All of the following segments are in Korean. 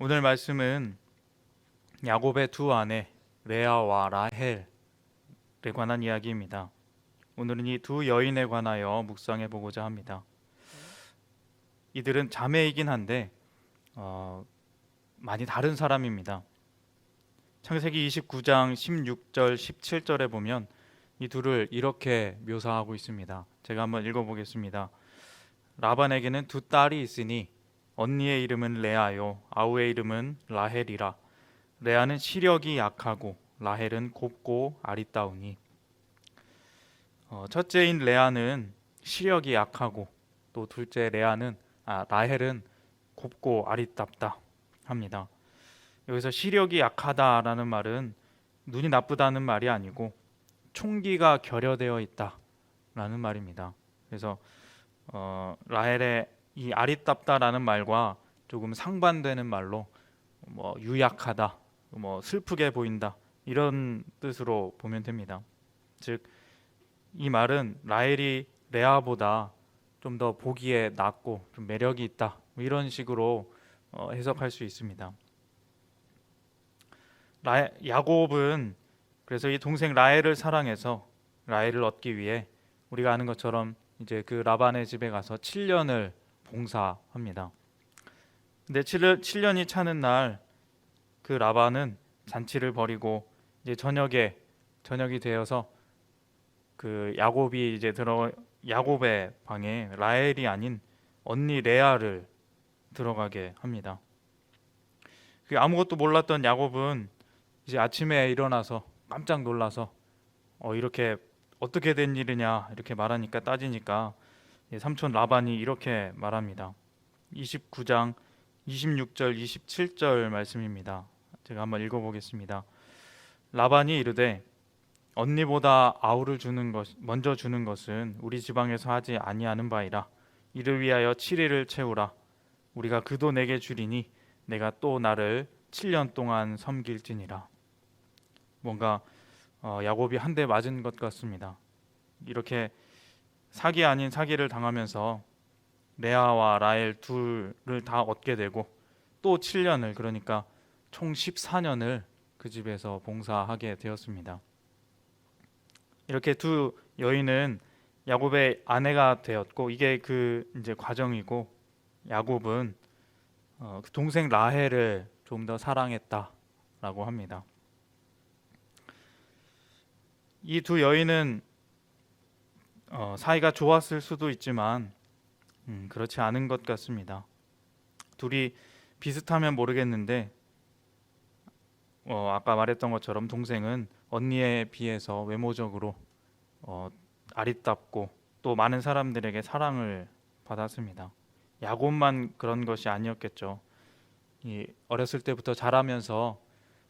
오늘 말씀은 야곱의 두 아내 레아와 라헬에 관한 이야기입니다. 오늘은 이 두 여인에 관하여 묵상해 보고자 합니다. 이들은 자매이긴 한데 어, 많이 다른 사람입니다. 창세기 29장 16절 17절에 보면 이 둘을 이렇게 묘사하고 있습니다. 제가 한번 읽어보겠습니다. 라반에게는 두 딸이 있으니 언니의 이름은 레아요 아우의 이름은 라헬이라 레아는 시력이 약하고 라헬은 곱고 아리따우니 어, 첫째인 레아는 시력이 약하고 또 둘째 레아는 아, 라헬은 곱고 아리따다 합니다. 여기서 시력이 약하다라는 말은 눈이 나쁘다는 말이 아니고 총기가 결여되어 있다라는 말입니다. 그래서 어, 라헬의 이 아리따다라는 말과 조금 상반되는 말로 뭐 유약하다, 뭐 슬프게 보인다 이런 뜻으로 보면 됩니다. 즉 이 말은 라헬이 레아보다 좀 더 보기에 낫고 좀 매력이 있다 뭐 이런 식으로 어, 해석할 수 있습니다. 라, 야곱은 그래서 이 동생 라헬을 사랑해서 라헬을 얻기 위해 우리가 아는 것처럼 이제 그 라반의 집에 가서 7년을 봉사합니다. 근데 7년, 이 차는 날 그 라반은 잔치를 벌이고 이제 저녁에 저녁이 되어서 그 야곱이 이제 들어 야곱의 방에 라헬이 아닌 언니 레아를 들어가게 합니다. 그 아무것도 몰랐던 야곱은 이제 아침에 일어나서 깜짝 놀라서 어 이렇게 어떻게 된 일이냐 이렇게 말하니까 따지니까 삼촌 라반이 이렇게 말합니다. 29장 26절 27절 말씀입니다. 제가 한번 읽어보겠습니다. 라반이 이르되 언니보다 아우를 주는 것 먼저 주는 것은 우리 지방에서 하지 아니하는 바이라 이를 위하여 7일을 채우라 우리가 그도 내게 주리니 내가 또 나를 7년 동안 섬길지니라 뭔가 어, 야곱이 한 대 맞은 것 같습니다. 이렇게 사기 아닌 사기를 당하면서 레아와 라엘 둘을 다 얻게 되고 또 7년을 그러니까 총 14년을 그 집에서 봉사하게 되었습니다. 이렇게 두 여인은 야곱의 아내가 되었고 이게 그 이제 과정이고 야곱은 어, 그 동생 라헬을 좀 더 사랑했다라고 합니다. 이 두 여인은 어, 사이가 좋았을 수도 있지만 음, 그렇지 않은 것 같습니다. 둘이 비슷하면 모르겠는데 어, 아까 말했던 것처럼 동생은 언니에 비해서 외모적으로 어, 아리답고 또 많은 사람들에게 사랑을 받았습니다. 야곱만 그런 것이 아니었겠죠. 이 어렸을 때부터 자라면서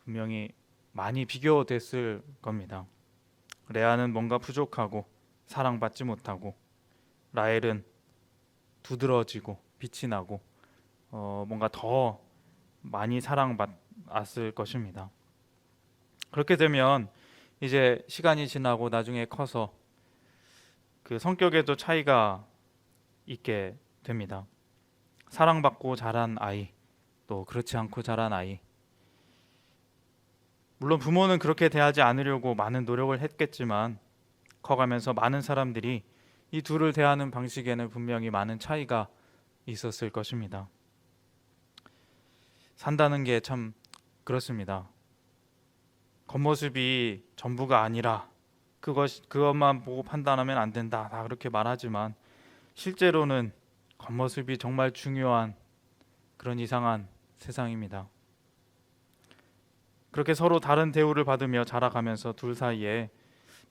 분명히 많이 비교됐을 겁니다. 레아는 뭔가 부족하고 사랑받지 못하고 라헬은 두드러지고 빛이 나고 어, 뭔가 더 많이 사랑받았을 것입니다. 그렇게 되면 이제 시간이 지나고 나중에 커서 그 성격에도 차이가 있게 됩니다. 사랑받고 자란 아이, 또 그렇지 않고 자란 아이. 물론 부모는 그렇게 대하지 않으려고 많은 노력을 했겠지만 커가면서 많은 사람들이 이 둘을 대하는 방식에는 분명히 많은 차이가 있었을 것입니다. 산다는 게 참 그렇습니다. 겉모습이 전부가 아니라 그것 그것만 보고 판단하면 안 된다. 다 그렇게 말하지만 실제로는 겉모습이 정말 중요한 그런 이상한 세상입니다. 그렇게 서로 다른 대우를 받으며 자라가면서 둘 사이에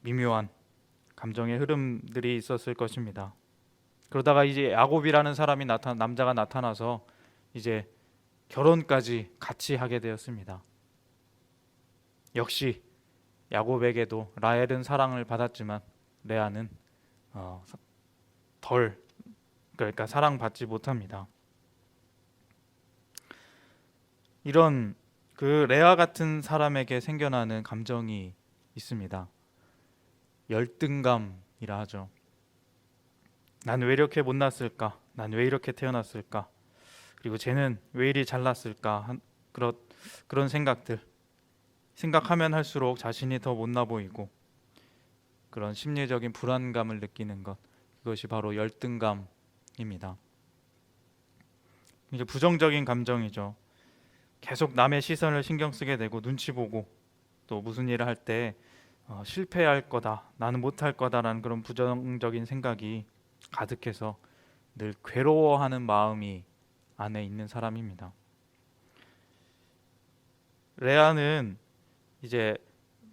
미묘한 감정의 흐름들이 있었을 것입니다. 그러다가 이제 야곱이라는 사람이 나타 남자가 나타나서 이제 결혼까지 같이 하게 되었습니다. 역시 야곱에게도 라헬은 사랑을 받았지만 레아는 어, 덜 그러니까 사랑받지 못합니다. 이런 그 레아 같은 사람에게 생겨나는 감정이 있습니다. 열등감이라 하죠. 난 왜 이렇게 못났을까? 난 왜 이렇게 태어났을까? 그리고 쟤는 왜 이리 잘났을까 한, 그런 그런 생각들 생각하면 할수록 자신이 더 못나 보이고 그런 심리적인 불안감을 느끼는 것 그것이 바로 열등감입니다. 이제 부정적인 감정이죠. 계속 남의 시선을 신경 쓰게 되고 눈치 보고 또 무슨 일을 할 때 어, 실패할 거다, 나는 못할 거다라는 그런 부정적인 생각이 가득해서 늘 괴로워하는 마음이 안에 있는 사람입니다. 레아는 이제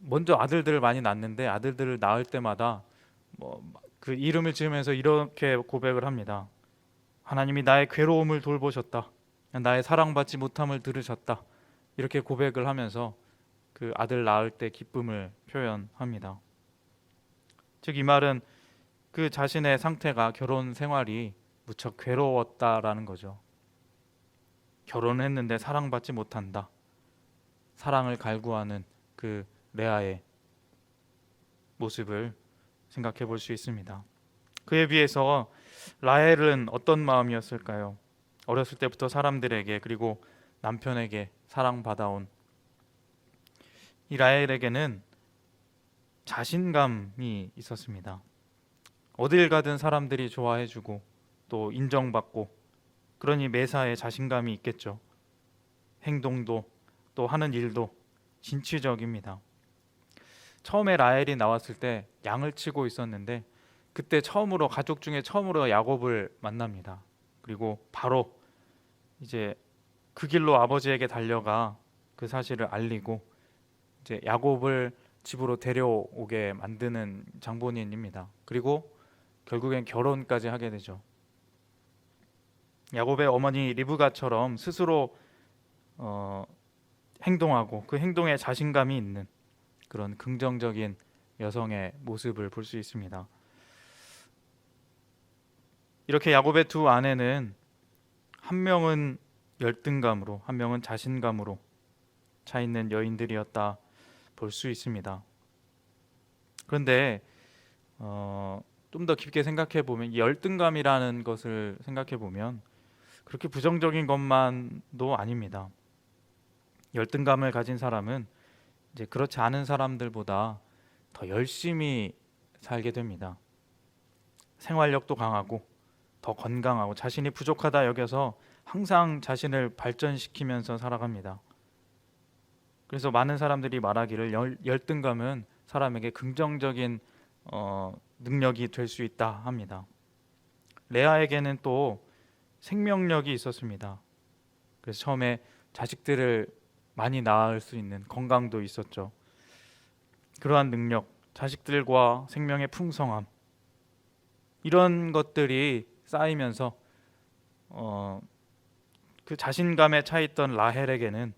먼저 아들들을 많이 낳는데 아들들을 낳을 때마다 뭐 그 이름을 지으면서 이렇게 고백을 합니다. 하나님이 나의 괴로움을 돌보셨다. 나의 사랑받지 못함을 들으셨다. 이렇게 고백을 하면서 그 아들 낳을 때 기쁨을 표현합니다. 즉 이 말은 그 자신의 상태가 결혼 생활이 무척 괴로웠다라는 거죠. 결혼했는데 사랑받지 못한다. 사랑을 갈구하는 그 레아의 모습을 생각해 볼 수 있습니다. 그에 비해서 라헬은 어떤 마음이었을까요? 어렸을 때부터 사람들에게 그리고 남편에게 사랑받아온 이 라헬에게는 자신감이 있었습니다. 어딜 가든 사람들이 좋아해주고 또 인정받고 그러니 매사에 자신감이 있겠죠. 행동도 또 하는 일도 진취적입니다. 처음에 라헬이 나왔을 때 양을 치고 있었는데 그때 처음으로 가족 중에 처음으로 야곱을 만납니다. 그리고 바로 이제 그 길로 아버지에게 달려가 그 사실을 알리고 이제 야곱을 집으로 데려오게 만드는 장본인입니다. 그리고 결국엔 결혼까지 하게 되죠. 야곱의 어머니 리브가처럼 스스로 어, 행동하고 그 행동에 자신감이 있는 그런 긍정적인 여성의 모습을 볼 수 있습니다. 이렇게 야곱의 두 아내는 한 명은 열등감으로 한 명은 자신감으로 차 있는 여인들이었다 볼 수 있습니다. 그런데 어, 좀 더 깊게 생각해 보면 이 열등감이라는 것을 생각해 보면 그렇게 부정적인 것만도 아닙니다. 열등감을 가진 사람은 이제 그렇지 않은 사람들보다 더 열심히 살게 됩니다. 생활력도 강하고 더 건강하고 자신이 부족하다 여겨서 항상 자신을 발전시키면서 살아갑니다. 그래서 많은 사람들이 말하기를 열, 열등감은 사람에게 긍정적인 어, 능력이 될 수 있다 합니다. 레아에게는 또 생명력이 있었습니다. 그래서 처음에 자식들을 많이 낳을 수 있는 건강도 있었죠. 그러한 능력, 자식들과 생명의 풍성함 이런 것들이 쌓이면서 어, 그 자신감에 차 있던 라헬에게는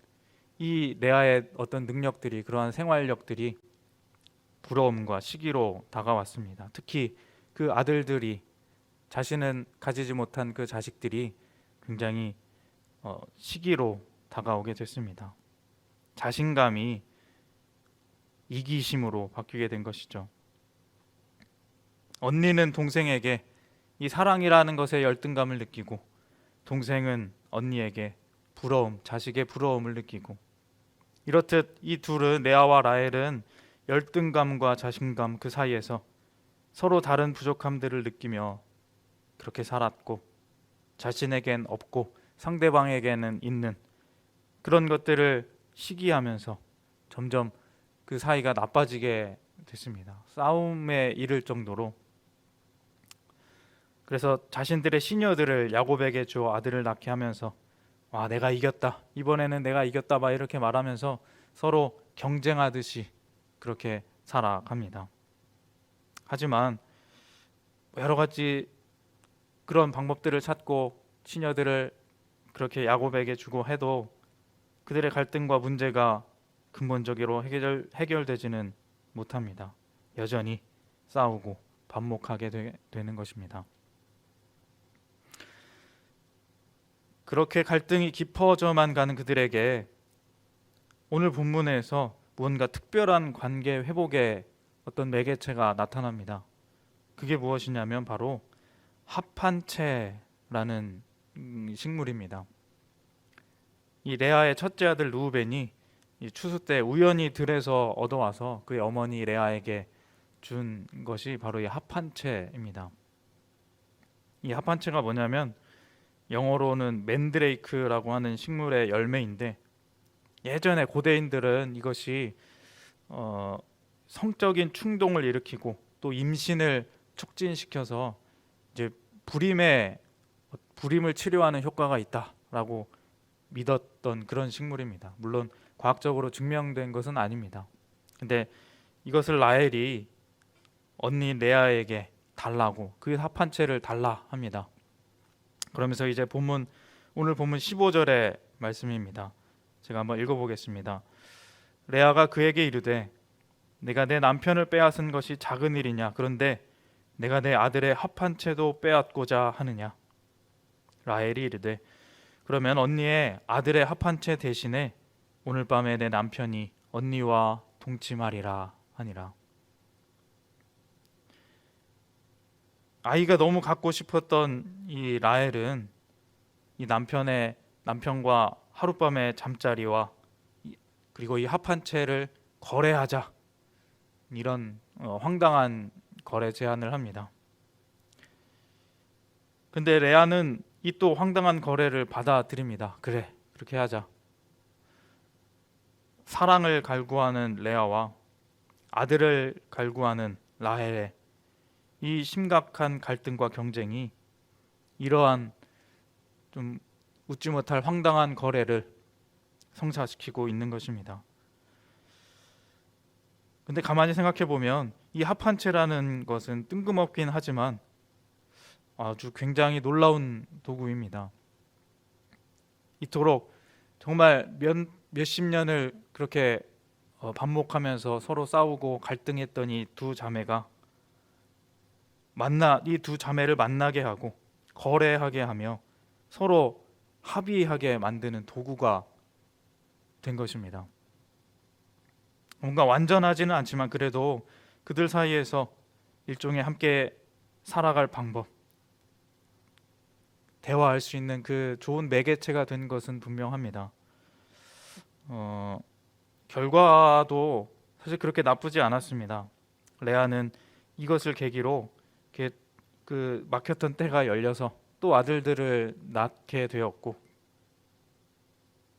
이 레아의 어떤 능력들이 그러한 생활력들이 부러움과 시기로 다가왔습니다. 특히 그 아들들이 자신은 가지지 못한 그 자식들이 굉장히 어, 시기로 다가오게 됐습니다. 자신감이 이기심으로 바뀌게 된 것이죠. 언니는 동생에게 이 사랑이라는 것에 열등감을 느끼고 동생은 언니에게 부러움, 자식의 부러움을 느끼고 이렇듯 이 둘은 레아와 라헬은 열등감과 자신감 그 사이에서 서로 다른 부족함들을 느끼며 그렇게 살았고 자신에겐 없고 상대방에게는 있는 그런 것들을 시기하면서 점점 그 사이가 나빠지게 됐습니다. 싸움에 이를 정도로 그래서 자신들의 시녀들을 야곱에게 줘 아들을 낳게 하면서 와 내가 이겼다 이번에는 내가 이겼다 막 이렇게 말하면서 서로 경쟁하듯이 그렇게 살아갑니다. 하지만 여러 가지 그런 방법들을 찾고 시녀들을 그렇게 야곱에게 주고 해도 그들의 갈등과 문제가 근본적으로 해결, 해결되지는 못합니다. 여전히 싸우고 반목하게 되, 되는 것입니다. 그렇게 갈등이 깊어져만 가는 그들에게 오늘 본문에서 무언가 특별한 관계 회복의 어떤 매개체가 나타납니다. 그게 무엇이냐면 바로 합한채라는 음, 식물입니다. 이 레아의 첫째 아들 루벤이 이 추수 때 우연히 들에서 얻어와서 그의 어머니 레아에게 준 것이 바로 이 합한채입니다. 이 합한채가 뭐냐면 영어로는 맨드레이크라고 하는 식물의 열매인데 예전에 고대인들은 이것이 어, 성적인 충동을 일으키고 또 임신을 촉진시켜서 이제 불임에 불임을 치료하는 효과가 있다라고 믿었던 그런 식물입니다. 물론 과학적으로 증명된 것은 아닙니다. 근데 이것을 라헬이 언니 레아에게 달라고 그 합한채를 달라 합니다. 그러면서 이제 본문 오늘 본문 15절의 말씀입니다. 제가 한번 읽어보겠습니다. 레아가 그에게 이르되 내가 내 남편을 빼앗은 것이 작은 일이냐 그런데 내가 내 아들의 합한 채도 빼앗고자 하느냐 라헬이 이르되 그러면 언니의 아들의 합한 채 대신에 오늘 밤에 내 남편이 언니와 동침하리라 하니라 아이가 너무 갖고 싶었던 이 라헬은 이 남편의 남편과 하룻밤의 잠자리와 이- 그리고 이 합한 채를 거래하자 이런 어, 황당한 거래 제안을 합니다. 근데 레아는 이 또 황당한 거래를 받아들입니다. 그래 그렇게 하자. 사랑을 갈구하는 레아와 아들을 갈구하는 라헬의 이 심각한 갈등과 경쟁이 이러한 좀 웃지 못할 황당한 거래를 성사시키고 있는 것입니다. 근데 가만히 생각해 보면 이 합한채라는 것은 뜬금없긴 하지만 아주 굉장히 놀라운 도구입니다. 이토록 정말 몇 몇십 년을 그렇게 어, 반목하면서 서로 싸우고 갈등했던 이 두 자매가 만나 이 두 자매를 만나게 하고 거래하게 하며 서로 합의하게 만드는 도구가 된 것입니다. 뭔가 완전하지는 않지만 그래도 그들 사이에서 일종의 함께 살아갈 방법, 대화할 수 있는 그 좋은 매개체가 된 것은 분명합니다. 어, 결과도 사실 그렇게 나쁘지 않았습니다. 레아는 이것을 계기로 그 막혔던 때가 열려서 또 아들들을 낳게 되었고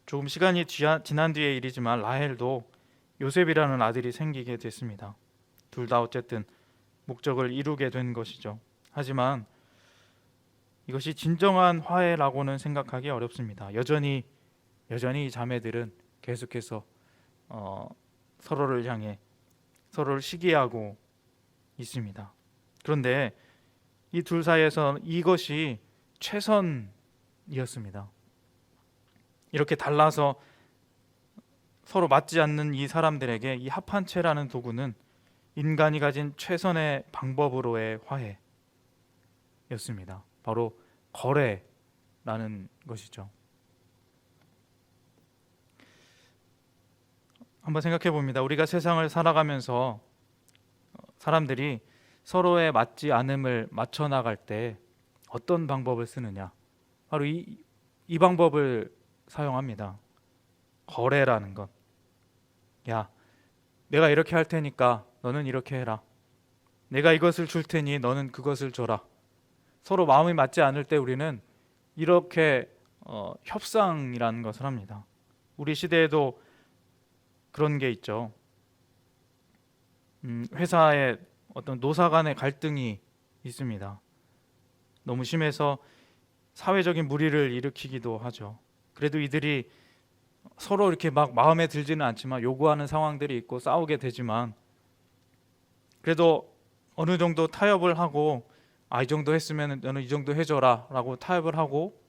조금 시간이 지난 뒤의 일이지만 라헬도 요셉이라는 아들이 생기게 됐습니다. 둘 다 어쨌든 목적을 이루게 된 것이죠. 하지만 이것이 진정한 화해라고는 생각하기 어렵습니다. 여전히 여전히 이 자매들은 계속해서 어, 서로를 향해 서로를 시기하고 있습니다. 그런데 이 둘 사이에서 이것이 최선이었습니다. 이렇게 달라서 서로 맞지 않는 이 사람들에게 이 합한체라는 도구는 인간이 가진 최선의 방법으로의 화해였습니다. 바로 거래라는 것이죠. 한번 생각해 봅니다. 우리가 세상을 살아가면서 사람들이 서로의 맞지 않음을 맞춰 나갈 때 어떤 방법을 쓰느냐? 바로 이, 이 방법을 사용합니다. 거래라는 것. 야, 내가 이렇게 할 테니까 너는 이렇게 해라. 내가 이것을 줄 테니 너는 그것을 줘라. 서로 마음이 맞지 않을 때 우리는 이렇게 어, 협상이라는 것을 합니다. 우리 시대에도 그런 게 있죠. 음, 회사에 어떤 노사 간의 갈등이 있습니다. 너무 심해서 사회적인 무리를 일으키기도 하죠. 그래도 이들이 서로 이렇게 막 마음에 들지는 않지만 요구하는 상황들이 있고 싸우게 되지만 그래도 어느 정도 타협을 하고 아 이 정도 했으면 너는 이 정도 해줘라라고 타협을 하고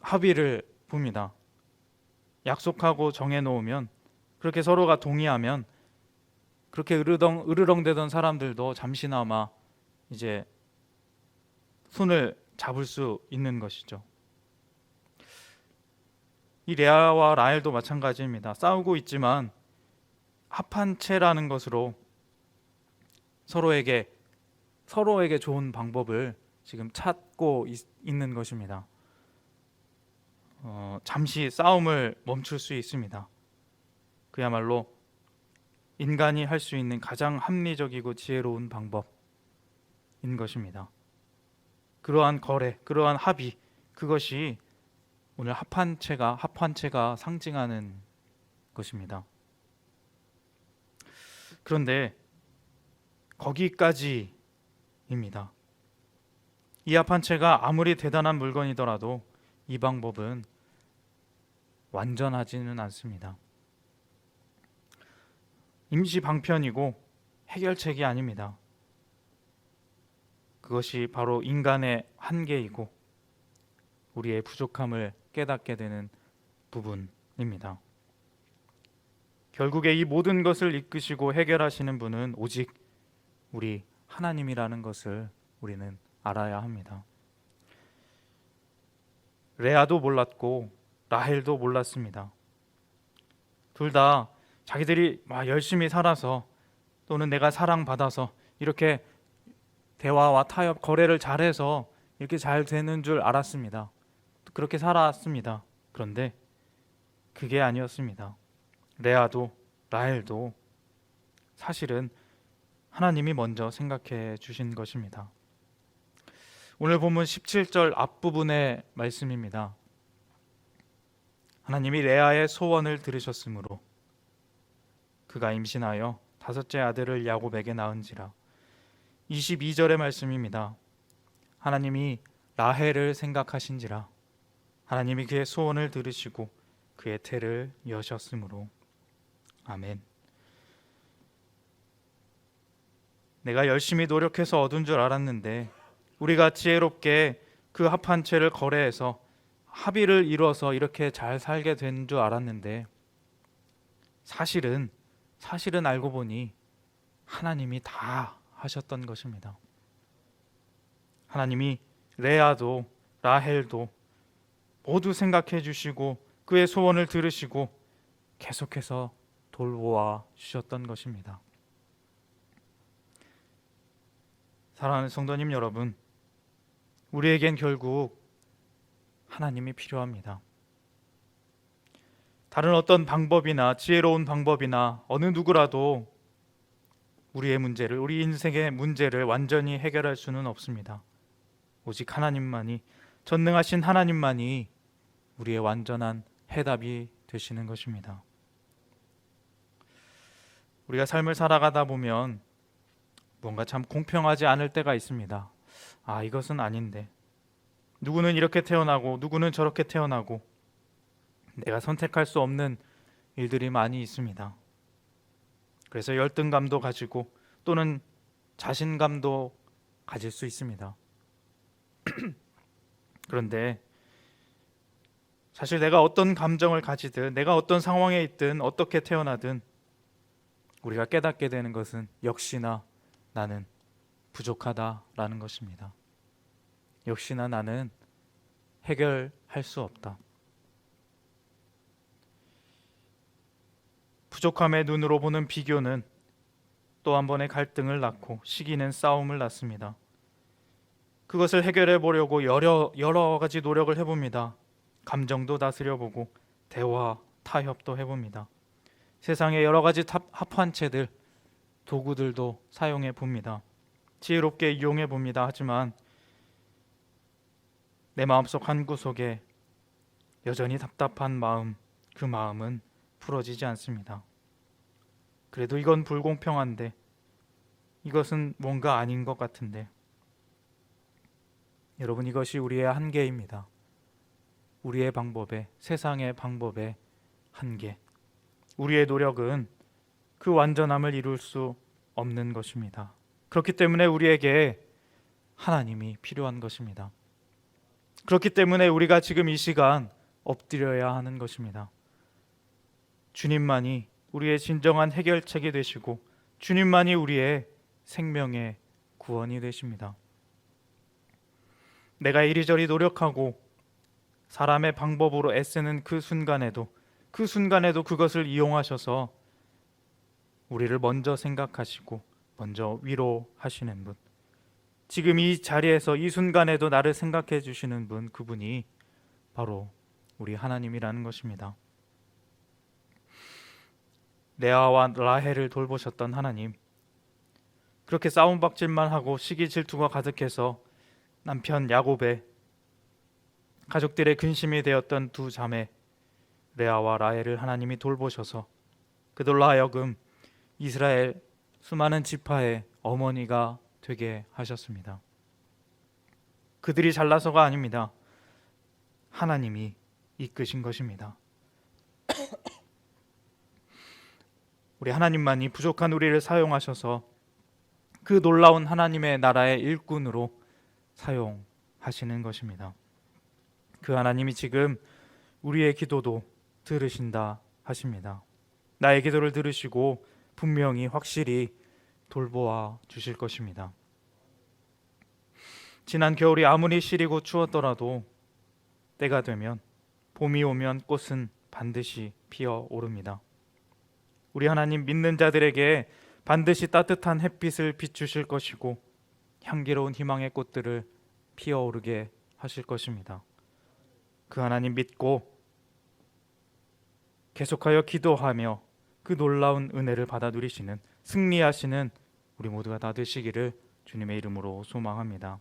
합의를 봅니다. 약속하고 정해놓으면 그렇게 서로가 동의하면 그렇게 으르덩 으르렁대던 사람들도 잠시나마 이제 손을 잡을 수 있는 것이죠. 이 레아와 라헬도 마찬가지입니다. 싸우고 있지만 합한 채라는 것으로 서로에게 서로에게 좋은 방법을 지금 찾고 있, 는 것입니다. 어, 잠시 싸움을 멈출 수 있습니다. 그야말로 인간이 할 수 있는 가장 합리적이고 지혜로운 방법인 것입니다. 그러한 거래, 그러한 합의, 그것이 오늘 합한체가 합한체가 상징하는 것입니다. 그런데 거기까지입니다. 이 합한체가 아무리 대단한 물건이더라도 이 방법은 완전하지는 않습니다. 임시 방편이고 해결책이 아닙니다. 그것이 바로 인간의 한계이고 우리의 부족함을 깨닫게 되는 부분입니다. 결국에 이 모든 것을 이끄시고 해결하시는 분은 오직 우리 하나님이라는 것을 우리는 알아야 합니다. 레아도 몰랐고 라헬도 몰랐습니다. 둘 다 자기들이 막 열심히 살아서 또는 내가 사랑받아서 이렇게 대화와 타협 거래를 잘해서 이렇게 잘 되는 줄 알았습니다. 그렇게 살았습니다. 그런데 그게 아니었습니다. 레아도 라헬도 사실은 하나님이 먼저 생각해 주신 것입니다. 오늘 본문 17절 앞부분의 말씀입니다. 하나님이 레아의 소원을 들으셨으므로 그가 임신하여 다섯째 아들을 야곱에게 낳은지라. 22절의 말씀입니다. 하나님이 라헬을 생각하신지라. 하나님이 그의 소원을 들으시고 그의 태를 여셨으므로. 아멘. 내가 열심히 노력해서 얻은 줄 알았는데 우리가 지혜롭게 그 합한 채를 거래해서 합의를 이뤄서 이렇게 잘 살게 된 줄 알았는데 사실은 사실은 알고 보니 하나님이 다 하셨던 것입니다. 하나님이 레아도 라헬도 모두 생각해 주시고 그의 소원을 들으시고 계속해서 돌보아 주셨던 것입니다. 사랑하는 성도님 여러분, 우리에겐 결국 하나님이 필요합니다. 다른 어떤 방법이나 지혜로운 방법이나 어느 누구라도 우리의 문제를, 우리 인생의 문제를 완전히 해결할 수는 없습니다. 오직 하나님만이, 전능하신 하나님만이 우리의 완전한 해답이 되시는 것입니다. 우리가 삶을 살아가다 보면 뭔가 참 공평하지 않을 때가 있습니다. 아, 이것은 아닌데. 누구는 이렇게 태어나고 누구는 저렇게 태어나고 내가 선택할 수 없는 일들이 많이 있습니다. 그래서 열등감도 가지고 또는 자신감도 가질 수 있습니다. 그런데 사실 내가 어떤 감정을 가지든 내가 어떤 상황에 있든 어떻게 태어나든 우리가 깨닫게 되는 것은 역시나 나는 부족하다라는 것입니다. 역시나 나는 해결할 수 없다. 부족함의 눈으로 보는 비교는 또 한 번의 갈등을 낳고 시기는 싸움을 낳습니다. 그것을 해결해 보려고 여러 여러 가지 노력을 해봅니다. 감정도 다스려 보고 대화, 타협도 해봅니다. 세상의 여러 가지 합한체들, 도구들도 사용해 봅니다. 지혜롭게 이용해 봅니다. 하지만 내 마음속 한 구석에 여전히 답답한 마음, 그 마음은 풀어지지 않습니다. 그래도 이건 불공평한데 이것은 뭔가 아닌 것 같은데 여러분 이것이 우리의 한계입니다. 우리의 방법에 세상의 방법의 한계. 우리의 노력은 그 완전함을 이룰 수 없는 것입니다. 그렇기 때문에 우리에게 하나님이 필요한 것입니다. 그렇기 때문에 우리가 지금 이 시간 엎드려야 하는 것입니다. 주님만이 우리의 진정한 해결책이 되시고 주님만이 우리의 생명의 구원이 되십니다. 내가 이리저리 노력하고 사람의 방법으로 애쓰는 그 순간에도 그 순간에도 그것을 이용하셔서 우리를 먼저 생각하시고 먼저 위로하시는 분. 지금 이 자리에서 이 순간에도 나를 생각해 주시는 분 그분이 바로 우리 하나님이라는 것입니다. 레아와 라헬을 돌보셨던 하나님. 그렇게 싸움박질만 하고 시기 질투가 가득해서 남편 야곱의 가족들의 근심이 되었던 두 자매 레아와 라헬을 하나님이 돌보셔서 그들로 하여금 이스라엘 수많은 지파의 어머니가 되게 하셨습니다. 그들이 잘나서가 아닙니다. 하나님이 이끄신 것입니다. 우리 하나님만이 부족한 우리를 사용하셔서 그 놀라운 하나님의 나라의 일꾼으로 사용하시는 것입니다. 그 하나님이 지금 우리의 기도도 들으신다 하십니다. 나의 기도를 들으시고 분명히 확실히 돌보아 주실 것입니다. 지난 겨울이 아무리 시리고 추웠더라도 때가 되면 봄이 오면 꽃은 반드시 피어 오릅니다. 우리 하나님 믿는 자들에게 반드시 따뜻한 햇빛을 비추실 것이고 향기로운 희망의 꽃들을 피어오르게 하실 것입니다. 그 하나님 믿고 계속하여 기도하며 그 놀라운 은혜를 받아 누리시는 승리하시는 우리 모두가 다 되시기를 주님의 이름으로 소망합니다.